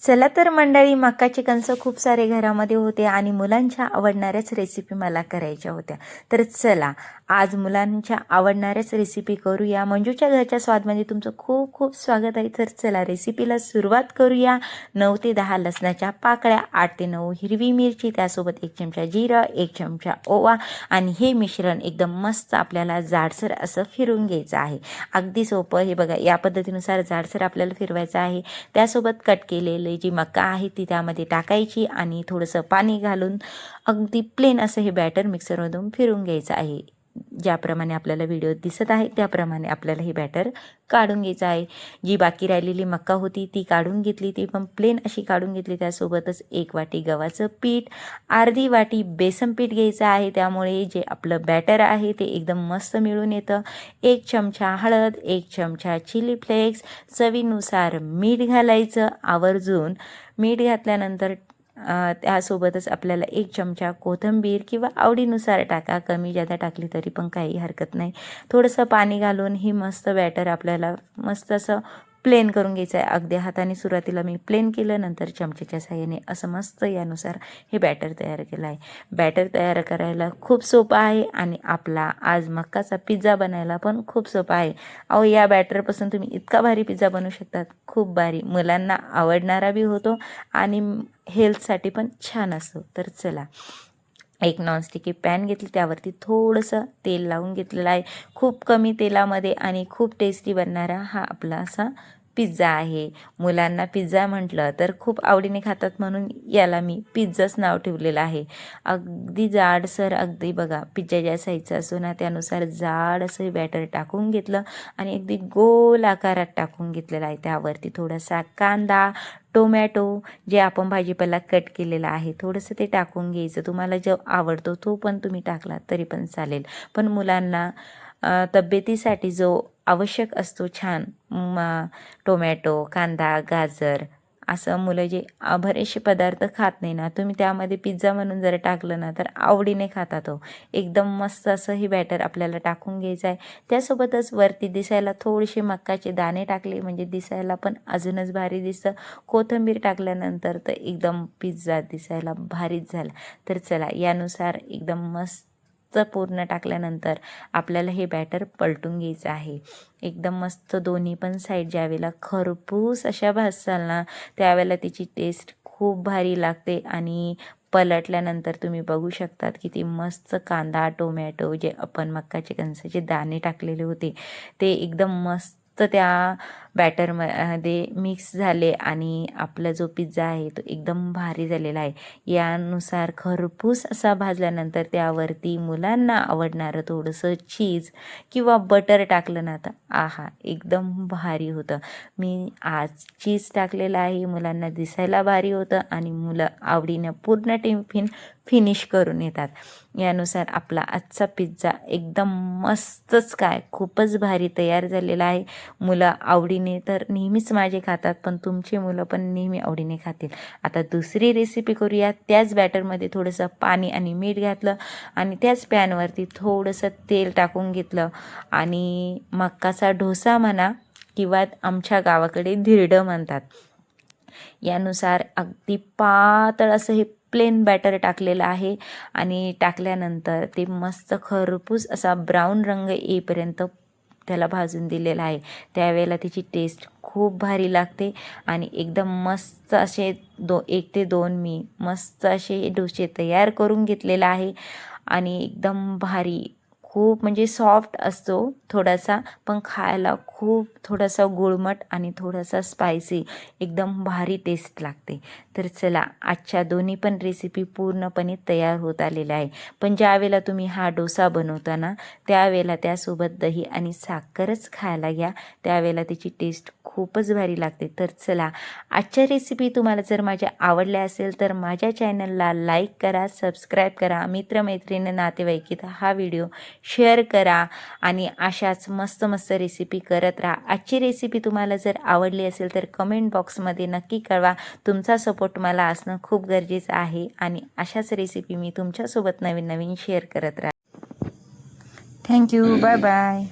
चला तर मंडळी मक्का चिकनचं खूप सारे घरामध्ये होते आणि मुलांच्या आवडणाऱ्याच रेसिपी मला करायच्या होत्या. तर चला आज मुलांच्या आवडणाऱ्याच रेसिपी करूया. मंजूच्या घरच्या स्वादमध्ये तुमचं खूप खूप स्वागत आहे. तर चला रेसिपीला सुरुवात करूया. नऊ ते दहा लसणाच्या पाकळ्या आठ ते नऊ हिरवी मिरची त्यासोबत एक चमचा जिरं एक चमचा ओवा आणि हे मिश्रण एकदम मस्त आपल्याला जाडसर असं फिरून घ्यायचं आहे. अगदी सोपं हे बघा या पद्धतीनुसार जाडसर आपल्याला फिरवायचं आहे. त्यासोबत कट केलेलं जी मका आहे ती त्यामध्ये टाकायची आणि थोडंसं पाणी घालून अगदी प्लेन असं हे बॅटर मिक्सरमधून फिरून घ्यायचं आहे. ज्याप्रमाणे आपल्याला व्हिडिओ दिसत आहे त्याप्रमाणे आपल्याला हे बॅटर काढून घ्यायचं आहे. जी बाकी राहिलेली मक्का होती ती काढून घेतली ती पण प्लेन अशी काढून घेतली. त्यासोबतच एक वाटी गव्हाचं पीठ अर्धी वाटी बेसन पीठ घ्यायचं आहे. त्यामुळे जे आपलं बॅटर आहे ते एकदम मस्त मिळून येतं. एक चमचा हळद एक चमचा चिली फ्लेक्स चवीनुसार मीठ घालायचं. आवर्जून मीठ घातल्यानंतर त्यासोबतच आपल्याला एक चमचा कोथिंबीर किंवा आवडीनुसार टाका. कमी जादा टाकली तरी पण काही हरकत नाही. थोडंसं पाणी घालून ही मस्त बॅटर आपल्याला मस्त असं प्लेन करून घ्यायचं आहे अगदी हाताने सुरुवातीला मी प्लेन केलं नंतर चमच्याच्या साह्याने असं मस्त यानुसार हे बॅटर तयार केलं आहे बॅटर तयार करायला खूप सोपं आहे आणि आपला आज मक्काचा पिझ्झा बनायला पण खूप सोपा आहे. अहो या बॅटरपासून तुम्ही इतका भारी पिझ्झा बनवू शकतात. खूप भारी. मुलांना आवडणारा बी होतो आणि हेल्थसाठी पण छान असतो. तर चला. एक नॉनस्टिकी पॅन घेतली त्यावरती थोडंसं तेल लावून घेतलेलं आहे. खूप कमी तेलामध्ये आणि खूप टेस्टी बनणारा हा आपला असा पिझ्झा आहे. मुलांना पिझ्झा म्हटलं तर खूप आवडीने खातात म्हणून याला मी पिझ्झाच नाव ठेवलेलं आहे. अगदी जाडसर अगदी बघा पिझ्झा ज्या साईजचा असो ना त्यानुसार जाड असं बॅटर टाकून घेतलं आणि अगदी गोल आकारात टाकून घेतलेला आहे. त्यावरती थोडासा कांदा टोमॅटो जे आपण भाजीपाला कट केलेला आहे थोडंसं ते टाकून घ्यायचं. तुम्हाला जो आवडतो तो पण तुम्ही टाकला तरी पण चालेल. पण मुलांना तब्येतीसाठी जो आवश्यक असतो छान. टोमॅटो कांदा गाजर असं मुलं जे बरेचसे पदार्थ खात नाही ना तुम्ही त्यामध्ये पिझ्झा म्हणून जर टाकलं ना तर आवडीने खाता तो हो. एकदम मस्त असं ही बॅटर आपल्याला टाकून घ्यायचं आहे. त्यासोबतच वरती दिसायला थोडेसे मक्काचे दाणे टाकले म्हणजे दिसायला पण अजूनच भारी दिसतं. कोथिंबीर टाकल्यानंतर तर एकदम पिझ्झा दिसायला भारीच झाला. तर चला यानुसार एकदम मस्त पूर्ण टाकल्यानंतर आपल्याला हे बॅटर पलटून घ्यायचं आहे. एकदम मस्त दोन्ही पण साईड ज्यावेळेला खरपूस अशा भासाल ना त्यावेळेला तिची टेस्ट खूप भारी लागते आणि पलटल्यानंतर तुम्ही बघू शकतात किती मस्त कांदा टोमॅटो जे आपण मक्काचे कणसाचे दाणे टाकलेले होते ते एकदम मस्त त्या बॅटरमध्ये मिक्स झाले आणि आपला जो पिझ्झा आहे तो एकदम भारी झालेला आहे. यानुसार खरपूस असा भाजल्यानंतर त्यावरती मुलांना आवडणारं थोडंसं चीज किंवा बटर टाकलं ना तर आहा एकदम भारी होतं. मी आज चीज टाकलेलं आहे मुलांना दिसायला भारी होतं आणि मुलं आवडीनं पूर्ण टिफिन फिनिश करून येतात. यानुसार आपला आजचा पिझ्झा एकदम मस्तच काय खूपच भारी तयार झालेला आहे. मुलं आवडीने तर नेहमीच माझे खातात पण तुमची मुलं पण नेहमी आवडीने खातील. आता दुसरी रेसिपी करूया. त्याच बॅटरमध्ये थोडंसं पाणी आणि मीठ घातलं आणि त्याच पॅनवरती थोडंसं तेल टाकून घेतलं. आणि मक्काचा डोसा म्हणा किंवा आमच्या गावाकडे धिरडं म्हणतात. यानुसार अगदी पातळ असं हे प्लेन बॅटर टाकलेलं आहे आणि टाकल्यानंतर ते मस्त खरपूस असा ब्राऊन रंग येईपर्यंत त्याला भाजून दिलेला आहे. त्यावेळेला त्याची टेस्ट खूप भारी लागते आणि एकदम मस्त असे दो एक ते दोन मी मस्त असे डोसे तयार करून घेतलेला आहे आणि एकदम भारी खूप म्हणजे सॉफ्ट असतो थोडासा पण खायला खूप थोडासा गुळमट आणि थोडासा स्पायसी एकदम भारी टेस्ट लागते. तर चला आजच्या दोन्ही पण रेसिपी पूर्णपणे तयार होत आलेल्या आहे पण ज्यावेळेला तुम्ही हा डोसा बनवताना त्यावेळेला त्यासोबत दही आणि साखरच खायला घ्या. त्यावेळेला त्याची टेस्ट खूपच भारी लागते. तर चला आजच्या रेसिपी तुम्हाला जर माझ्या आवडल्या असेल तर माझ्या चॅनलला लाईक करा सबस्क्राईब करा. मित्रमैत्रिणी नातेवाईकीत हा व्हिडिओ शेअर करा आणि अशाच मस्त मस्त रेसिपी करत राहा. आजची रेसिपी तुम्हाला जर आवडली असेल तर कमेंट बॉक्समध्ये नक्की कळवा. तुमचा सपोर्ट मला असणं खूप गरजेचं आहे आणि अशाच रेसिपी मी तुमच्यासोबत नवीन नवीन शेअर करत राहा. Thank you bye bye